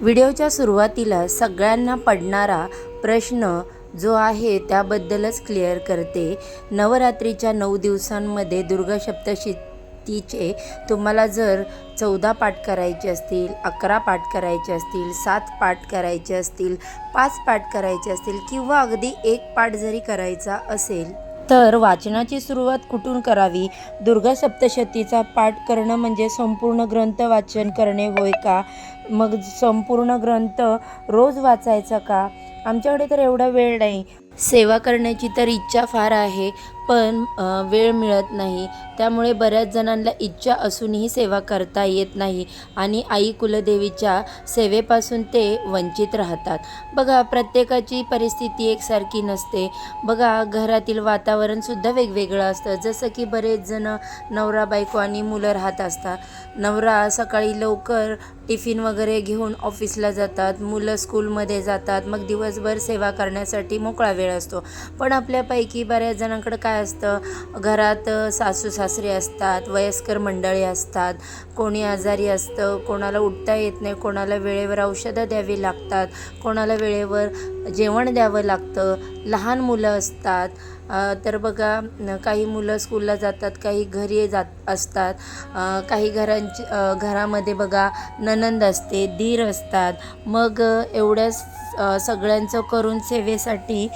व्हिडिओच्या सुरुवातीला सगळ्यांना पडणारा प्रश्न जो आहे त्याबद्दलच क्लिअर करते. नवरात्रीच्या नऊ दिवसांमध्ये दुर्गा सप्तशतीचे तुम्हाला जर चौदा पाठ करायचे असतील अकरा पाठ करायचे असतील सात पाठ करायचे असतील पाच पाठ करायचे असतील किंवा अगदी एक पाठ जरी करायचा असेल तर वाचनाची सुरुवात कुठून करावी? दुर्गा सप्तशतीचा पाठ करणं म्हणजे संपूर्ण ग्रंथ वाचन करणे होय का? मग संपूर्ण ग्रंथ रोज वाचायचा का? आमच्याकडे तर एवढा वेळ नाही. सेवा करण्याची तर इच्छा फार आहे. पण वेळ मिळत नाही. त्यामुळे बऱ्याच जणांना इच्छा असूनही सेवा करता येत नाही आणि आई कुलदेवीच्या सेवेपासून ते वंचित राहतात. बघा प्रत्येकाची परिस्थिती एकसारखी नसते. बघा घरातील वातावरणसुद्धा वेगवेगळं असतं. जसं की बरेच जण नवरा बायको आणि मुलं राहत असतात. नवरा सकाळी लवकर टिफिन वगैरे घेऊन ऑफिसला जातात. मुलं स्कूलमध्ये जातात. मग दिवसभर सेवा करण्यासाठी मोकळा वेळ असतो. पण आपल्यापैकी बऱ्याच जणांकडे काय काय असतं. घरात सासू सासरे असतात वयस्कर मंडळी असतात. कोणी आजारी असतं कोणाला उठता येत नाही कोणाला वेळेवर औषधं द्यावी लागतात कोणाला वेळेवर जेवण द्यावं लागतं. लहान मुलं असतात तर बघा काही मुलं स्कूलला जातात काही घरी जात असतात. काही घरांची घरामध्ये बघा ननंद असते धीर असतात. मग एवढ्या सगळ्यांचं करून सेवेसाठी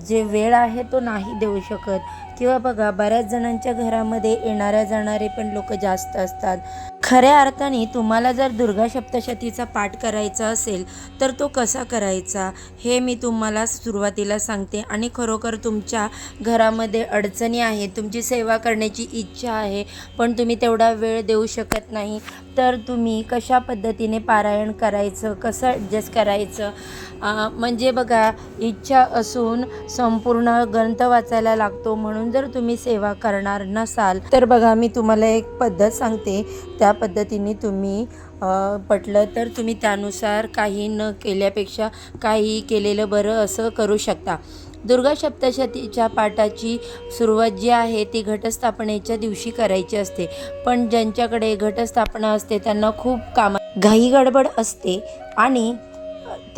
जे वेळ आहे तो नाही देऊ शकत. किंवा बघा बऱ्याच जणांच्या घरामध्ये येणाऱ्या जाणारे पण लोक जास्त असतात. खऱ्या अर्थाने तुम्हाला जर दुर्गा सप्तशतीचा पाठ करायचा असेल तर तो कसा करायचा? हे मी तुम्हाला सुरुवातीला सांगते. आणि खरोखर तुमच्या घरामध्ये अडचणी आहेत तुमची सेवा करण्याची इच्छा आहे पण तुम्ही तेवढा वेळ देऊ शकत नाही तर तुम्ही कशा पद्धतीने पारायण करायचं कसं ॲडजस्ट करायचं? म्हणजे बघा इच्छा असून संपूर्ण ग्रंथ वाचायला लागतो म्हणून जर तुम्ही सेवा करणार नसाल तर बघा मी तुम्हाला एक पद्धत सांगते. त्या पद्धतीने तुम्ही पटलं तर तुम्ही त्यानुसार काही न केल्यापेक्षा काही केलेलं बरं असं करू शकता. दुर्गा सप्तशतीच्या पाठाची सुरुवात जी आहे ती घटस्थापनेच्या दिवशी करायची असते. पण ज्यांच्याकडे घटस्थापना असते त्यांना खूप कामा घाई गडबड असते आणि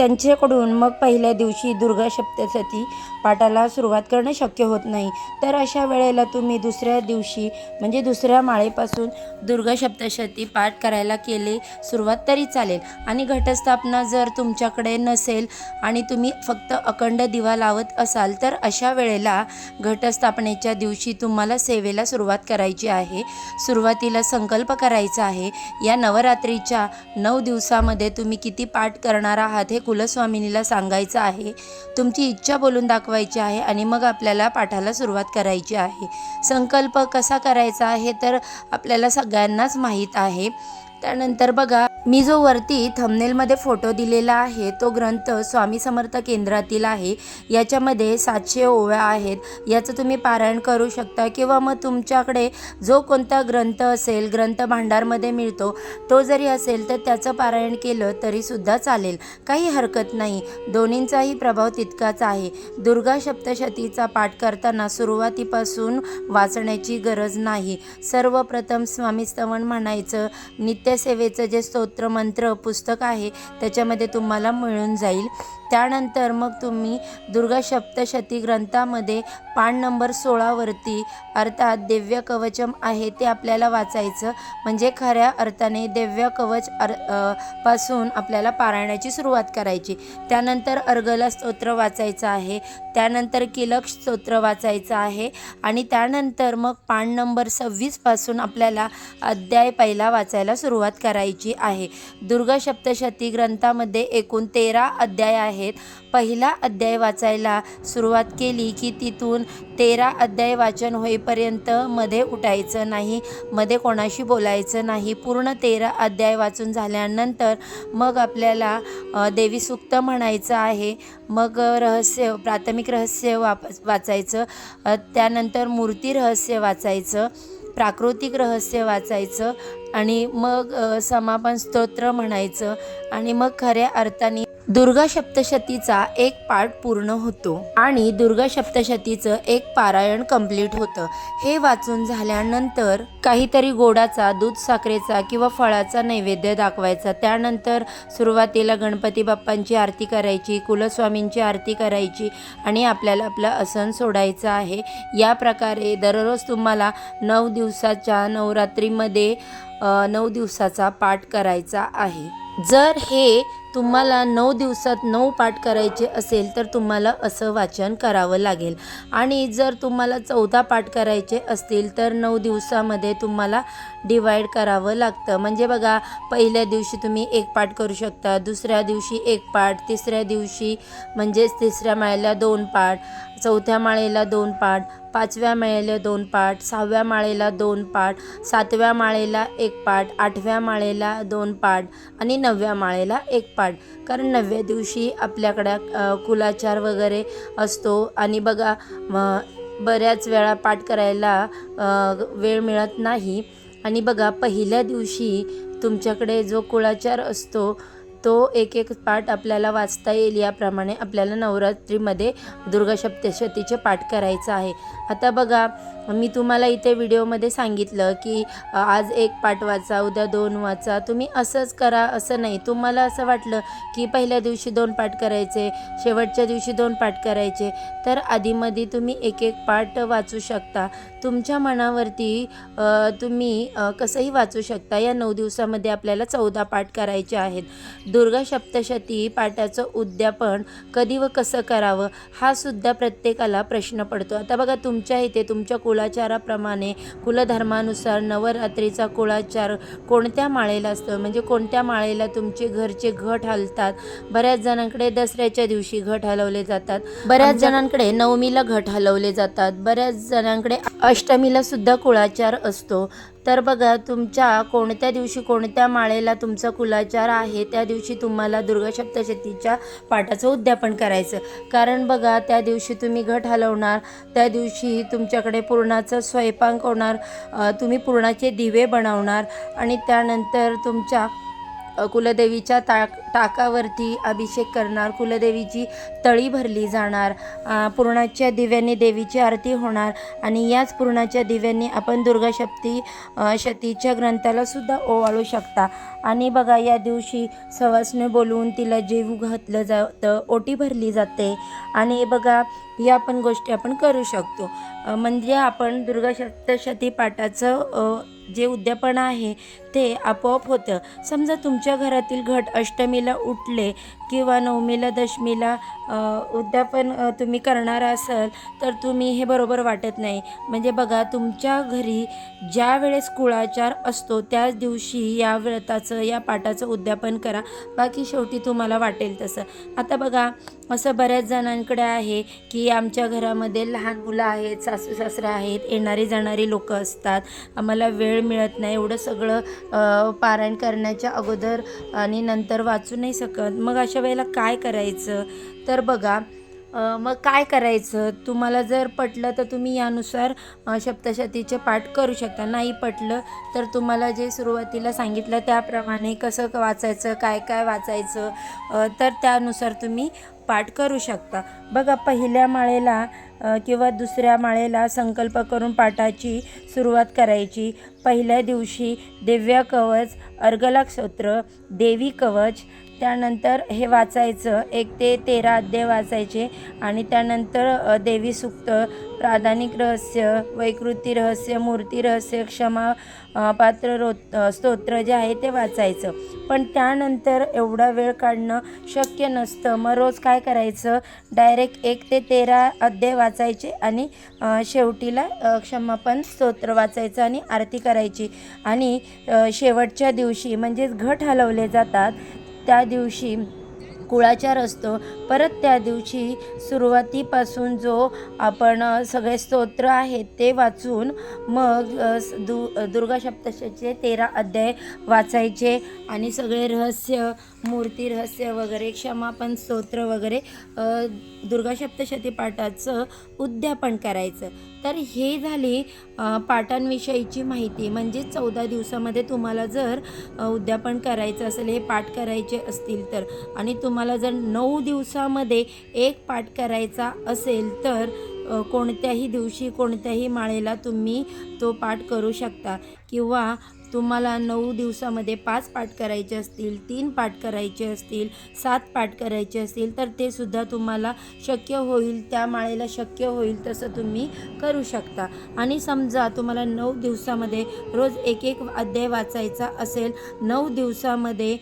त्यांच्याकडून मग पहिल्या दिवशी दुर्गा सप्तशती पाठाला सुरुवात करणं शक्य होत नाही. तर अशा वेळेला तुम्ही दुसऱ्या दिवशी म्हणजे दुसऱ्या माळेपासून दुर्गा सप्तशती पाठ करायला केले सुरुवात तरी चालेल. आणि घटस्थापना जर तुमच्याकडे नसेल आणि तुम्ही फक्त अखंड दिवा लावत असाल तर अशा वेळेला घटस्थापनेच्या दिवशी तुम्हाला सेवेला सुरुवात करायची आहे. सुरुवातीला संकल्प करायचा आहे. या नवरात्रीच्या नऊ दिवसामध्ये तुम्ही किती पाठ करणार आहात हे कुलस्वामिनीला सांगायचं आहे तुमची इच्छा बोलून दाखवायची आहे आणि मग आपल्याला पाठाला सुरुवात करायची आहे. संकल्प कसा करायचा आहे तर आपल्याला सगळ्यांनाच माहीत आहे. त्यानंतर बघा मी जो वरती थंबनेलमध्ये फोटो दिलेला आहे तो ग्रंथ स्वामी समर्थ केंद्रातील आहे. याच्यामध्ये सातशे ओव्या आहेत. याचं तुम्ही पारायण करू शकता किंवा मग तुमच्याकडे जो कोणता ग्रंथ असेल ग्रंथ भांडारमध्ये मिळतो तो जरी असेल तर त्याचं पारायण केलं तरीसुद्धा चालेल. काही हरकत नाही. दोन्हींचाही प्रभाव तितकाच आहे. दुर्गा सप्तशतीचा पाठ करताना सुरुवातीपासून वाचण्याची गरज नाही. सर्वप्रथम स्वामी स्तवन म्हणायचं नित्यसेवेचं जे स्तोत्र मंत्र पुस्तक आहे त्याच्यामध्ये तुम्हाला मिळून जाईल. त्यानंतर मग तुम्ही दुर्गा सप्तशती ग्रंथामध्ये पान नंबर सोळावरती अर्थात दिव्य कवचम आहे ते आपल्याला वाचायचं. म्हणजे खऱ्या अर्थाने दिव्य कवच अरपासून आपल्याला पारायणाची सुरुवात करायची. त्यानंतर अर्गला स्तोत्र वाचायचं आहे. त्यानंतर किलक स्तोत्र वाचायचं आहे. आणि त्यानंतर मग पान नंबर सव्वीसपासून आपल्याला अध्याय पहिला वाचायला सुरुवात करायची आहे. दुर्गा सप्तशती ग्रंथामध्ये एकूण तेरा अध्याय आहेत. पहिला अध्याय वाचायला सुरुवात केली की तिथून पासून तेरा अध्याय वाचन होईपर्यंत मध्ये उठायचं नाही मध्ये कोणाशी बोलायचं नाही. पूर्ण तेरा अध्याय वाचून झाल्यानंतर मग आपल्याला देवी सुक्त म्हणायचं आहे. मग रहस्य प्राथमिक रहस्य वाप वाचायचं. त्यानंतर मूर्ती रहस्य वाचायचं प्राकृतिक रहस्य वाचायचं आणि मग समापन स्तोत्र म्हणायचं आणि मग खऱ्या अर्थाने दुर्गा सप्तशतीचा एक पाठ पूर्ण होतो आणि दुर्गा सप्तशतीचं एक पारायण कंप्लीट होतं. हे वाचून झाल्यानंतर काहीतरी गोडाचा दूध साखरेचा किंवा फळाचा नैवेद्य दाखवायचा. त्यानंतर सुरुवातीला गणपती बाप्पांची आरती करायची कुलस्वामींची आरती करायची आणि आपल्याला आपलं आसन सोडायचं आहे. या प्रकारे दररोज तुम्हाला नऊ दिवसाच्या नवरात्रीमध्ये नऊ दिवसाचा पाठ करायचा आहे. जर हे तुम्हाला नऊ दिवसात नऊ पाठ करायचे असेल तर तुम्हाला असं वाचन करावं लागेल. आणि जर तुम्हाला चौदा पाठ करायचे असतील तर नऊ दिवसामध्ये तुम्हाला डिवाईड करावं लागतं. म्हणजे बघा पहिल्या दिवशी तुम्ही एक पाठ करू शकता दुसऱ्या दिवशी एक पाठ तिसऱ्या दिवशी म्हणजेच तिसऱ्या माळेला दोन पाठ चौथ्या माळेला दोन पाठ पाचव्या माळेला दोन पाठ सहाव्या माळेला दोन पाठ सातव्या माळेला एक पाठ आठव्या माळेला दोन पाठ आणि नवव्या माळेला एक पाठ. कारण नवव्या दिवशी आपल्याकडं कुलाचार वगैरे असतो आणि बघा बऱ्याच वेळा पाठ करायला वेळ मिळत नाही. आणि बघा पहिल्या दिवशी तुमच्याकडे जो कुळाचार असतो तो एक एक पाठ आपल्याला वाचता येईल याप्रमाणे आपल्याला नवरात्रीमध्ये दुर्गा सप्तशतीचे पाठ करायचं आहे. आता बघा मी तुम्हाला इथे व्हिडिओमध्ये सांगितलं की आज एक पाठ वाचा उद्या दोन वाचा. तुम्ही असंच करा असं नाही. तुम्हाला असं वाटलं की पहिल्या दिवशी दोन पाठ करायचे शेवटच्या दिवशी दोन पाठ करायचे तर आधीमध्ये तुम्ही एक एक पाठ वाचू शकता. तुमच्या मनावरती तुम्ही कसंही वाचू शकता. या नऊ दिवसामध्ये आपल्याला चौदा पाठ करायचे आहेत. दुर्गा सप्तशती पाठाचं उद्यापन कधी व कसं करावं हा सुद्धा प्रत्येकाला प्रश्न पडतो. आता बघा तुमच्या इथे तुमच्या कुळाचाराप्रमाणे कुलधर्मानुसार नवरात्रीचा कुळाचार कोणत्या माळेला असतं? म्हणजे कोणत्या माळेला तुमचे घरचे घट हलतात? बऱ्याच जणांकडे दसऱ्याच्या दिवशी घट हलवले जातात. बऱ्याच जणांकडे नवमीला घट हलवले जातात. बऱ्याच जणांकडे अष्टमीला सुद्धा कुळाचार असतो. तर बघा तुमच्या कोणत्या दिवशी कोणत्या माळेला तुमचा कुलाचार आहे त्या दिवशी तुम्हाला दुर्गा सप्तशतीच्या पाठाचं उद्यापन करायचं. कारण बघा त्या दिवशी तुम्ही घट हलवणार त्या दिवशी तुमच्याकडे पुरणाचा स्वयंपाक होणार तुम्ही पुरणाचे दिवे बनवणार आणि त्यानंतर तुमच्या कुलदेवीच्या ता टाकावरती अभिषेक करणार. कुलदेवीची तळी भरली जाणार. पूर्णाच्या पुरणाच्या देवीची आरती होणार आणि याच पुरणाच्या दिव्यांनी आपण दुर्गाशक्ती शतीच्या ग्रंथाला सुद्धा ओवाळू शकता. आणि बघा या दिवशी सवासने बोलवून तिला जेवू घातलं जातं. ओटी भरली जाते. आणि बघा या पण गोष्टी आपण करू शकतो. म्हणजे आपण दुर्गा सप्तशती पाठाचं जे उद्यापन आहे ते आपोआप होतं. समजा तुमच्या घरातील घट अष्टमीला उठले किंवा नवमीला दशमीला उद्यापन तुम्ही करणार असाल तर तुम्ही हे बरोबर वाटत नाही. म्हणजे बघा तुमच्या घरी ज्या वेळेस कुळाचार असतो त्याच दिवशी या व्रताचं या पाठाचं उद्यापन करा. बाकी शेवटी तुम्हाला वाटेल तसं. आता बघा असं बऱ्याच जणांकडे आहे की आमच्या घरामध्ये लहान मुलं आहेत सासू सासरे आहेत येणारी जाणारी लोकं असतात. आम्हाला वेळ मिळत नाही एवढं सगळं पारायण करण्याच्या अगोदर आणि नंतर वाचू नाही शकत. मग अशा वेळेला काय करायचं? तर बघा मग काय करायचं? तुम्हाला जर पटलं तर तुम्ही यानुसार सप्तशतीचे पाठ करू शकता. नाही पटलं तर तुम्हाला जे सुरुवातीला सांगितलं त्याप्रमाणे कसं वाचायचं काय काय वाचायचं तर त्यानुसार तुम्ही पाठ करू शकता. बघा पहिल्या माळेला किंवा दुसऱ्या माळेला संकल्प करून पाठाची सुरुवात करायची. पहिल्या दिवशी दिव्य कवच अर्गलाक्षोत्र देवी कवच त्यानंतर हे वाचायचं एक ते तेरा अध्याय वाचायचे आणि त्यानंतर देवी सुक्त प्राधानिक रहस्य वैकृती रहस्य मूर्ती रहस्य क्षमा पात्र रो स्तोत्र जे आहे ते वाचायचं. पण त्यानंतर एवढा वेळ काढणं शक्य नसतं. मग रोज काय करायचं? डायरेक्ट एक ते तेरा अध्याय वाचायचे आणि शेवटीला क्षमापण क्षमापन स्तोत्र वाचायचं आणि आरती करायची. आणि शेवटच्या दिवशी म्हणजेच घट हलवले जातात. त्या दिवशी कुळाचार असतो. परत त्या दिवशी सुरुवातीपासून जो आपण सगळे स्तोत्र आहेत ते वाचून मग स- दु दुर्गा सप्तशतीचे तेरा अध्याय वाचायचे आणि सगळे रहस्य मूर्ती रहस्य वगैरे क्षमापन स्तोत्र वगैरे दुर्गा सप्तशती पाठाचं उद्यापन करायचं. तर हे झाली पाठांविषयीची माहिती. म्हणजे चौदा दिवसामध्ये तुम्हाला जर उद्यापन करायचं असेल हे पाठ करायचे असतील तर. आणि तुम्हाला जर नऊ दिवसामध्ये एक पाठ करायचा असेल तर कोणत्याही दिवशी कोणत्याही माळेला तुम्ही तो पाठ करू शकता. किंवा तुम्हाला नऊ दिवसामध्ये पाच पाठ करायचे असतील तीन पाठ करायचे असतील सात पाठ करायचे असतील तर ते सुद्धा तुम्हाला शक्य होईल. त्या माळेला शक्य होईल तसं तुम्ही करू शकता. आणि समजा तुम्हाला नऊ दिवसामध्ये रोज एक एक अध्याय वाचायचा असेल नऊ दिवसामध्ये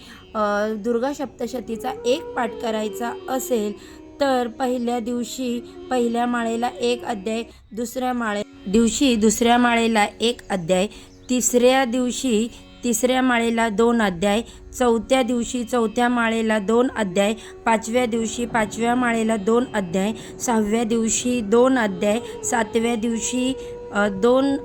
दुर्गा सप्तशतीचा एक पाठ करायचा असेल तर पहिल्या दिवशी पहिल्या माळेला एक अध्याय दुसऱ्या माळे दिवशी दुसऱ्या माळेला एक अध्याय तिसऱ्या दिवशी तिसऱ्या माळेला दोन अध्याय चौथ्या दिवशी चौथ्या माळेला दोन अध्याय पाचव्या दिवशी पाचव्या माळेला दोन अध्याय सहाव्या दिवशी दोन अध्याय सातव्या दिवशी दोन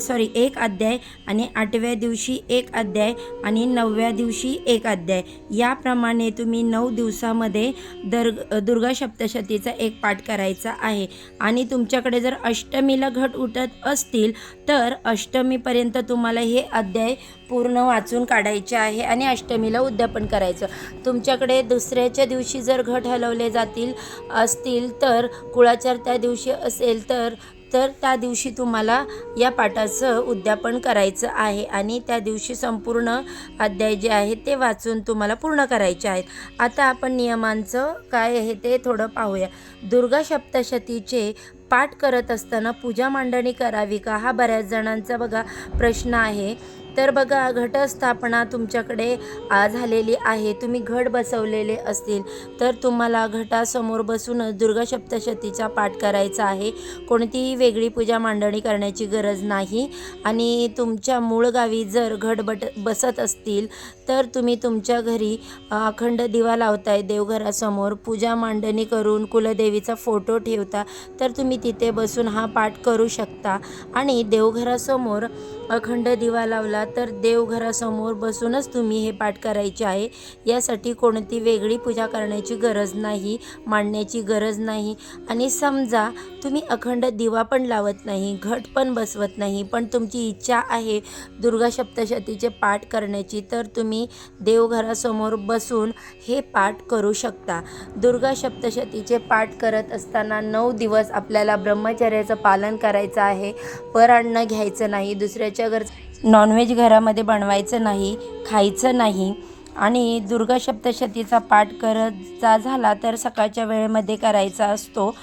सॉरी एक अध्याय आणि आठव्या दिवशी एक अध्याय आणि नवव्या दिवशी एक अध्याय. याप्रमाणे तुम्ही नऊ दिवसामध्ये दर दुर्गा सप्तशतीचा एक पाठ करायचा आहे. आणि तुमच्याकडे जर अष्टमीला घट उठत असतील तर अष्टमीपर्यंत तुम्हाला हे अध्याय पूर्ण वाचून काढायचे आहे आणि अष्टमीला उद्यापन करायचं. तुमच्याकडे दुसऱ्याच्या दिवशी जर घट हलवले जातील असतील तर कुळाचार त्या दिवशी असेल तर तर त्या दिवशी तुम्हाला या पाठाचं उद्यापन करायचं आहे आणि त्या दिवशी संपूर्ण अध्याय जे आहे ते वाचून तुम्हाला पूर्ण करायचे आहेत. आता आपण नियमांचं काय आहे ते थोडं पाहूया. दुर्गा सप्तशतीचे पाठ करत असताना पूजा मांडणी करावी का? हा बऱ्याच जणांचा बघा प्रश्न आहे. तर बघा घटस्थापना तुमच्याकडे आ, झालेली आहे. तुम्ही घट बसवलेले असतील तर तुम्हाला घटासमोर बसूनच दुर्गा सप्तशतीचा पाठ करायचा आहे. कोणतीही वेगळी पूजा मांडणी करण्याची गरज नाही. आणि तुमच्या मूळ गावी जर घट बट बसत असतील तर तुम्ही तुमच्या घरी अखंड दिवा लावताय देवघरासमोर. पूजा मांडणी करून कुलदेवीचा फोटो ठेवता तर तुम्ही तिथे बसून हा पाठ करू शकता. आणि देवघरासमोर अखंड दिवा लावला तर देवघरासमोर बसूनच तुम्ही हे पाठ करायचे आहे. यासाठी कोणती वेगळी पूजा करण्याची गरज नाही मांडण्याची गरज नाही. आणि समजा तुम्ही अखंड दिवा पण लावत नाही घट पण बसवत नाही पण तुमची इच्छा आहे दुर्गा सप्तशतीचे पाठ करण्याची तर तुम्ही देवघरासमोर बसून हे पाठ करू शकता. दुर्गा सप्तशतीचे पाठ करत असताना नऊ दिवस आपल्याला ब्रह्मचर्याचं पालन करायचं आहे. परान्न घ्यायचं नाही दुसऱ्या दुसऱ्याच्या घर नॉनव्हेज घरामध्ये बनवायचं नाही खायचं नाही आणि दुर्गा सप्तशतीचा पाठ करतचा झाला तर सकाळच्या वेळेमध्ये करायचा असतो.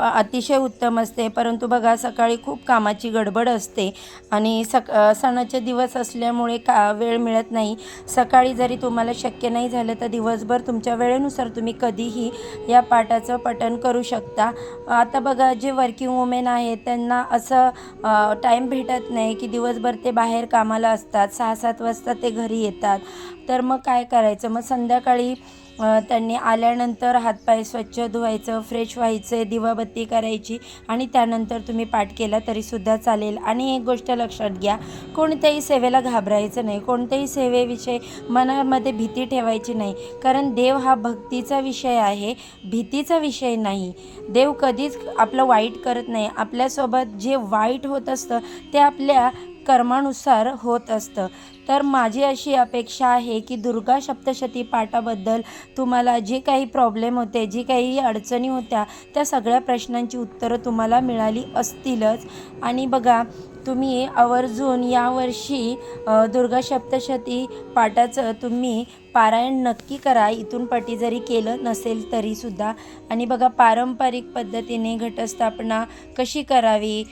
अतिशय उत्तम असते. परंतु बघा सकाळी खूप कामाची गडबड असते आणि सक सणाचे दिवस असल्यामुळे का वेळ मिळत नाही. सकाळी जरी तुम्हाला शक्य नाही झालं तर दिवसभर तुमच्या वेळेनुसार तुम्ही कधीही या पाठाचं पठण करू शकता. आता बघा जे वर्किंग वुमेन आहेत त्यांना असं टाईम भेटत नाही की दिवसभर ते बाहेर कामाला असतात. सहा सात वाजता ते घरी येतात. तर मग काय करायचं? मग संध्याकाळी त्यांनी आल्यानंतर हातपाय स्वच्छ धुवायचं फ्रेश व्हायचं दिवाबत्ती करायची आणि त्यानंतर तुम्ही पाठ केला तरीसुद्धा चालेल. आणि एक गोष्ट लक्षात घ्या कोणत्याही सेवेला घाबरायचं नाही. कोणत्याही सेवेविषयी मनामध्ये भीती ठेवायची नाही. कारण देव हा भक्तीचा विषय आहे. भीतीचा विषय नाही. देव कधीच आपलं वाईट करत नाही. आपल्यासोबत जे वाईट होत असतं ते आपल्या कर्मानुसार होत असतं. तर माझी अशी अपेक्षा आहे की दुर्गा सप्तशती पाठाबद्दल तुम्हाला जे काही प्रॉब्लेम होते जी काही अडचणी होत्या त्या सगळ्या प्रश्नांची उत्तरं तुम्हाला मिळाली असतीलच. आणि बघा तुम्ही आवर्जून यावर्षी दुर्गा सप्तशती पाठाचं तुम्ही पारायण नक्की करा. इथून पटी जरी केलं नसेल तरीसुद्धा आणि बघा पारंपरिक पद्धतीने घटस्थापना कशी करावी?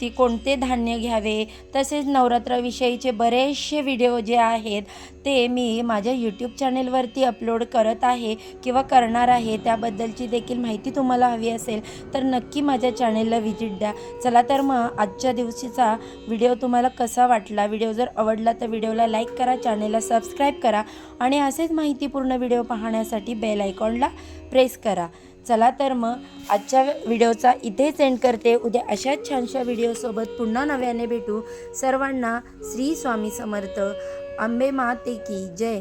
ती कोणते धान्य घ्यावे? तसेच नवरात्राविषयीचे बरेचसे व्हिडिओ जे आहेत ते मी माझ्या यूट्यूब चॅनेलवरती अपलोड करत आहे किंवा करणार आहे. त्याबद्दलची देखील माहिती तुम्हाला हवी असेल तर नक्की माझ्या चॅनेलला व्हिजिट द्या. चला तर मग आजच्या दिवशीचा व्हिडिओ तुम्हाला कसा वाटला? व्हिडिओ जर आवडला तर व्हिडिओला लाईक करा चॅनेलला सबस्क्राईब करा. आणि असेच माहितीपूर्ण व्हिडिओ पाहण्यासाठी बेल आयकॉनला प्रेस करा. चला तर मग आजच्या व्हिडिओचा इथेच एंड करते. उद्या अशाच छानशा व्हिडिओसोबत पुन्हा नव्याने भेटू. सर्वांना श्री स्वामी समर्थ. अंबे माते की जय.